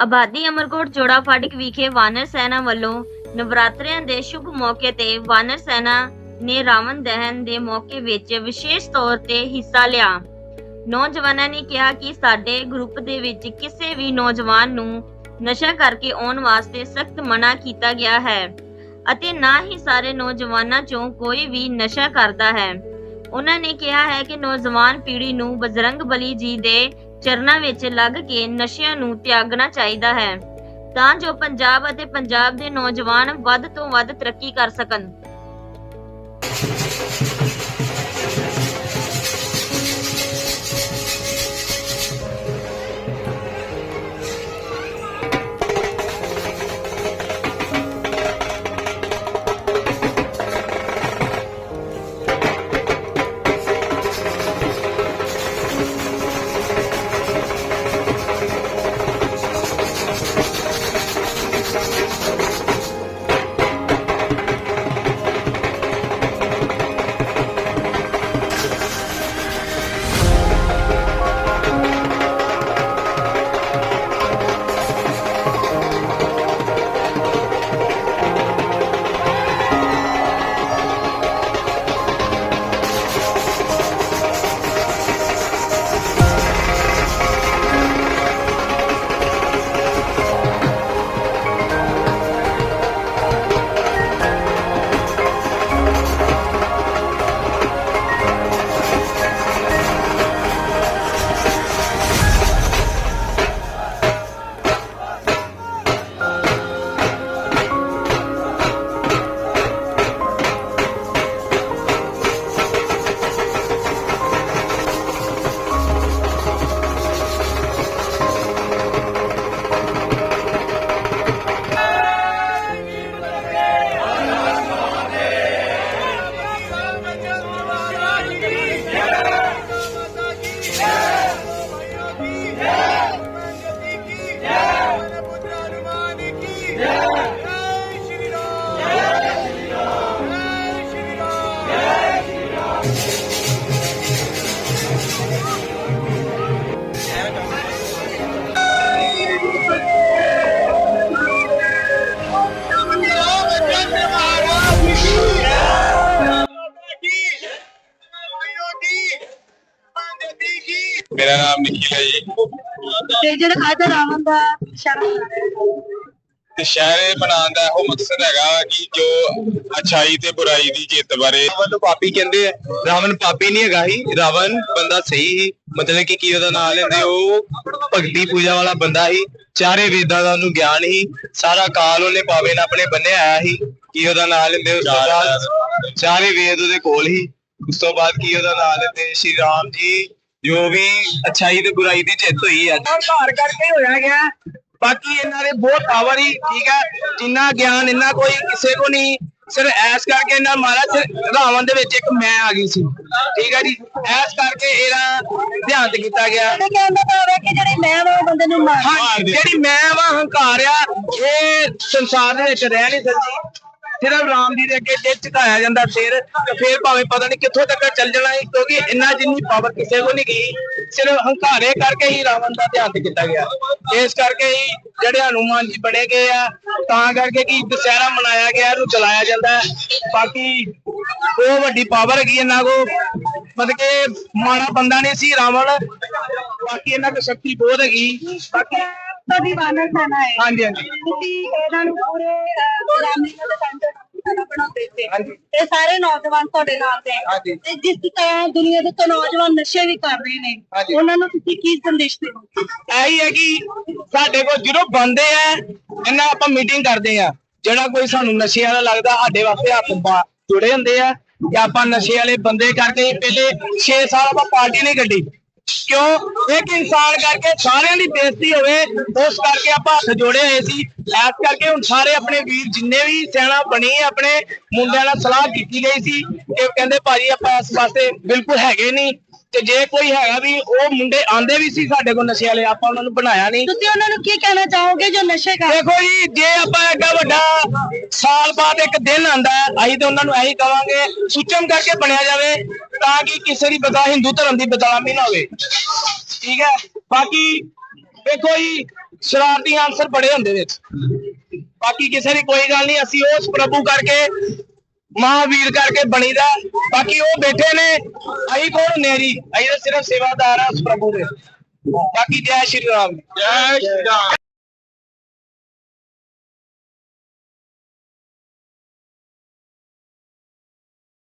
ਆਬਾਦੀ ਅਮਰਕੋਟ ਜੋੜਾ ਫਾਟਕ ਵਿਖੇ ਵਾਨਰ ਸੈਨਾ ਵੱਲੋਂ ਨਵਰਾਤਰਿਆਂ ਦੇ ਸ਼ੁਭ ਮੌਕੇ ਤੇ ਵਾਨਰ ਸੈਨਾ ਨੇ ਰਾਵਣ ਦਹਨ ਦੇ ਮੌਕੇ ਵਿੱਚ ਵਿਸ਼ੇਸ਼ ਤੌਰ ਤੇ ਹਿੱਸਾ ਲਿਆ। ਨੌਜਵਾਨਾਂ ਨੇ ਕਿਹਾ ਕਿ ਸਾਡੇ ਗਰੁੱਪ ਦੇ ਵਿੱਚ ਕਿਸੇ ਵੀ ਨੌਜਵਾਨ ਨੂੰ ਨਸ਼ਾ ਕਰਕੇ ਆਉਣ ਵਾਸਤੇ ਸਖਤ ਮਨਾ ਕੀਤਾ ਗਿਆ ਹੈ ਅਤੇ ਨਾ ਹੀ ਸਾਰੇ ਨੌਜਵਾਨਾਂ ਚੋਂ ਕੋਈ ਵੀ ਨਸ਼ਾ ਕਰਦਾ ਹੈ। ਉਹਨਾਂ ਨੇ ਕਿਹਾ ਹੈ ਕਿ ਨੌਜਵਾਨ ਪੀੜ੍ਹੀ ਨੂੰ ਬਜਰੰਗ ਬਲੀ ਜੀ ਦੇ ਚਰਨਾਂ ਵਿੱਚ ਲੱਗ ਕੇ ਨਸ਼ਿਆਂ ਨੂੰ ਤਿਆਗਣਾ ਚਾਹੀਦਾ ਹੈ। ਤਾਂ ਜੋ ਪੰਜਾਬ ਅਤੇ ਪੰਜਾਬ ਦੇ ਨੌਜਵਾਨ ਵੱਧ ਤੋਂ ਵੱਧ ਤਰੱਕੀ ਕਰ ਸਕਣ। ਮੇਰਾ ਨਾਮ ਨਿਖਿਲ ਹੈ ਜੀ। ਤੇ ਜਿਹੜਾ ਖਾਦਾ ਰਾਵਣ ਦਾ ਤੇ ਸ਼ਹਿਰ ਬਣਾਉਣ ਦਾ ਇਹੋ ਮਕਸਦ ਹੈਗਾ ਕਿ ਜੋ ਅਛਾਈ ਤੇ ਬੁਰਾਈ ਦੀ ਜਿੱਤ ਬਾਰੇ ਰਾਵਣ ਨੂੰ ਪਾਪੀ ਕਹਿੰਦੇ ਆ। ਰਾਵਣ ਪਾਪੀ ਨਹੀਂ ਹੈਗਾ ਹੀ ਰਾਵਣ ਬੰਦਾ ਸਹੀ ਹੀ ਮਤਲਬ ਕਿ ਕੀ ਉਹਦਾ ਨਾਮ ਲੈਂਦੇ ਉਹ ਭਗਤੀ ਪੂਜਾ ਵਾਲਾ ਬੰਦਾ ਹੀ ਚਾਰੇ ਵੇਦਾਂ ਦਾ ਉਹਨੂੰ ਗਿਆਨ ਹੀ ਸਾਰਾ ਕਾਲ ਉਹਨੇ ਪਾਵੇ ਨਾਲ ਆਪਣੇ ਬੰਨੇ ਆਇਆ ਹੀ ਕੀ ਉਹਦਾ ਨਾਮ ਲੈਂਦੇ ਉਸ ਤੋਂ ਬਾਅਦ ਚਾਰੇ ਵੇਦ ਉਹਦੇ ਕੋਲ ਹੀ ਉਸ ਤੋਂ ਬਾਅਦ ਕੀ ਉਹਦਾ ਨਾਮ ਲੈਂਦੇ ਸ਼੍ਰੀ ਰਾਮ ਜੀ ਜੋ ਵੀ ਅਛਾਈ ਤੇ ਬੁਰਾਈ ਦੀ ਜਿੱਤ ਹੋਈ ਅੱਜ ਘਰ ਕਰਕੇ ਹੋਇਆ ਗਿਆ। ਬਾਕੀ ਇਹਨਾਂ ਦੇ ਬਹੁਤ ਪਾਵਰ ਹੀ ਠੀਕ ਹੈ ਜਿੰਨਾ ਗਿਆਨ ਇੰਨਾ ਕੋਈ ਕਿਸੇ ਕੋ ਨਹੀਂ। ਸਿਰ ਐਸ ਕਰਕੇ ਇਹਨਾਂ ਮਾਰਾ ਸਿਰ ਰਾਵਣ ਦੇ ਵਿੱਚ ਇੱਕ ਮੈਂ ਆ ਗਈ ਸੀ। ਠੀਕ ਹੈ ਜੀ? ਐਸ ਕਰਕੇ ਇਹਦਾ ਧਿਆਨ ਕੀਤਾ ਗਿਆ। ਤੇ ਕਹਿੰਦਾ ਤਾਂ ਹੋਵੇ ਕਿ ਜਿਹੜੇ ਮੈਂ ਵਾ ਬੰਦੇ ਨੂੰ ਮਾਰ ਜਿਹੜੀ ਮੈਂ ਵਾ ਹੰਕਾਰ ਆ ਇਹ ਸੰਸਾਰ ਦੇ ਵਿੱਚ ਰਹਿ ਨਹੀਂ ਸਕਦੀ। ਸਿਰਫ ਰਾਮ ਜੀ ਦੇ ਅੱਗੇ ਜੇ ਝੁਕਾਇਆ ਜਾਂਦਾ ਸਿਰ ਤੇ ਫੇਰ ਭਾਵੇਂ ਪਤਾ ਨਹੀਂ ਕਿੱਥੋਂ ਤੱਕ ਚੱਲ ਜਾਣਾ ਹੈ ਕਿਉਂਕਿ ਇੰਨਾ ਜਿੰਨੀ ਪਾਵਰ ਕਿਸੇ ਕੋ ਨਹੀਂ ਗਈ, ਸਿਰਫ ਹੰਕਾਰੇ ਕਰਕੇ ਹੀ ਰਾਵਣ ਦਾ ਧਿਆਨ ਕੀਤਾ ਗਿਆ। ਇਸ ਕਰਕੇ ਹੀ ਜਿਹੜੇ ਹਨੂਮਾਨ ਜੀ ਬਣੇ ਗਏ ਆ, ਤਾਂ ਕਰਕੇ ਕਿ ਦੁਸਹਿਰਾ ਮਨਾਇਆ ਗਿਆ, ਇਹਨੂੰ ਚਲਾਇਆ ਜਾਂਦਾ ਬਾਕੀ ਉਹ ਵੱਡੀ ਪਾਵਰ ਹੈਗੀ ਇਹਨਾਂ ਕੋ ਮਤਲਬ ਕਿ ਮਾੜਾ ਬੰਦਾ ਨਹੀਂ ਸੀ ਰਾਵਣ। ਬਾਕੀ ਇਹਨਾਂ ਕੋ ਸ਼ਕਤੀ ਬਹੁਤ ਹੈਗੀ। ਬਾਕੀ ਤੁਹਾਡੀ ਵਾਨਰ ਸੈਨਾ ਹੈ। ਹਾਂਜੀ ਹਾਂਜੀ। ਤੁਸੀਂ ਇਹਨਾਂ ਨੂੰ ਪੂਰੇ ਰਾਮਲੀਲਾ ਦੇ ਸੈਂਟਰ ਬਣਾਉਂਦੇ ਸੀ। ਹਾਂਜੀ। ਤੇ ਸਾਰੇ ਨੌਜਵਾਨ ਤੁਹਾਡੇ ਨਾਲ ਤੇ ਹਾਂਜੀ। ਤੇ ਜਿਸ ਤਰ੍ਹਾਂ ਦੁਨੀਆ ਦੇ ਤੋਂ ਨੌਜਵਾਨ ਨਸ਼ੇ ਵੀ ਕਰ ਰਹੇ ਨੇ ਹਾਂਜੀ। ਉਹਨਾਂ ਨੂੰ ਤੁਸੀਂ ਕੀ ਸੰਦੇਸ਼ ਦੇਵੋ ਇਹੀ ਹੈ ਕਿ ਸਾਡੇ ਕੋਲ ਜਦੋਂ ਬੰਦੇ ਆ ਇਹਨਾਂ ਆਪਾਂ ਮੀਟਿੰਗ ਕਰਦੇ ਆ ਜਿਹੜਾ ਕੋਈ ਸਾਨੂੰ ਨਸ਼ੇ ਵਾਲਾ ਲੱਗਦਾ ਸਾਡੇ ਵਾਸਤੇ ਹੱਥ ਜੁੜੇ ਹੁੰਦੇ ਆ। ਕਿ ਆਪਾਂ ਨਸ਼ੇ ਵਾਲੇ ਬੰਦੇ ਕਰਕੇ ਪਹਿਲੇ 6 ਸਾਲ ਆਪਾਂ ਪਾਰਟੀ ਨਹੀਂ ਕੱਢੀ। ਕਿਉਂ? ਇੱਕ ਇਨਸਾਨ ਕਰਕੇ ਸਾਰਿਆਂ ਦੀ ਬੇਇੱਜ਼ਤੀ ਹੋਵੇ, ਉਸ ਕਰਕੇ ਆਪਾਂ ਹੱਥ ਜੋੜੇ ਹੋਏ ਸੀ। ਐਸ ਕਰਕੇ ਹੁਣ ਸਾਰੇ ਆਪਣੇ ਵੀਰ ਜਿੰਨੇ ਵੀ ਸੈਨਾ ਬਣੀ ਆਪਣੇ ਮੁੰਡਿਆਂ ਨਾਲ ਸਲਾਹ ਕੀਤੀ ਗਈ ਸੀ ਕਿ ਕਹਿੰਦੇ ਭਾਜੀ ਆਪਾਂ ਇਸ ਪਾਸੇ ਬਿਲਕੁਲ ਹੈਗੇ ਨਹੀਂ। ਤੇ ਜੇ ਕੋਈ ਹੈਗਾ ਵੀ ਉਹ ਮੁੰਡੇ ਆਂਦੇ ਵੀ ਸੀ ਸਾਡੇ ਕੋਲ ਨਸ਼ੇ ਵਾਲੇ ਆਪਾਂ ਉਹਨਾਂ ਨੂੰ ਬਣਾਇਆ ਨਹੀਂ। ਤੁਸੀਂ ਉਹਨਾਂ ਨੂੰ ਕੀ ਕਹਿਣਾ ਚਾਹੋਗੇ ਜੋ ਨਸ਼ੇ ਕਰ ਦੇਖੋ ਜੀ ਜੇ ਆਪਾਂ ਐਡਾ ਵੱਡਾ ਸਾਲ ਬਾਅਦ ਇੱਕ ਦਿਨ ਆਂਦਾ ਅਸੀਂ ਤੇ ਉਹਨਾਂ ਨੂੰ ਇਹੀ ਕਵਾਂਗੇ ਸੁਚਮ ਕਰਕੇ ਬਣਿਆ ਜਾਵੇ ਤਾਂ ਕਿ ਕਿਸੇ ਦੀ ਬਦਾ ਹਿੰਦੂ ਧਰਮ ਦੀ ਬਦਨਾਮੀ ਨਾ ਹੋਵੇ। ਠੀਕ ਹੈ? ਬਾਕੀ ਦੇਖੋ ਜੀ ਸ਼ਰਾਰਤੀ ਆਨਸਰ ਬੜੇ ਹੁੰਦੇ ਵਿੱਚ ਬਾਕੀ ਕਿਸੇ ਦੀ ਕੋਈ ਗੱਲ ਨਹੀਂ ਅਸੀਂ ਉਸ ਪ੍ਰਭੂ ਕਰਕੇ ਮਹਾਵੀਰ ਕਰਕੇ ਬਣੀਦਾ। ਬਾਕੀ ਉਹ ਬੈਠੇ ਨੇ। ਅਸੀਂ ਕੌਣ ਨੇਰੀ ਅਸੀਂ ਤਾਂ ਸਿਰਫ ਸੇਵਾਦਾਰ ਆ ਉਸ ਪ੍ਰਭੂ ਦੇ। ਬਾਕੀ ਜੈ ਸ਼੍ਰੀ ਰਾਮ। ਜੈ ਸ਼੍ਰੀ ਰਾਮ।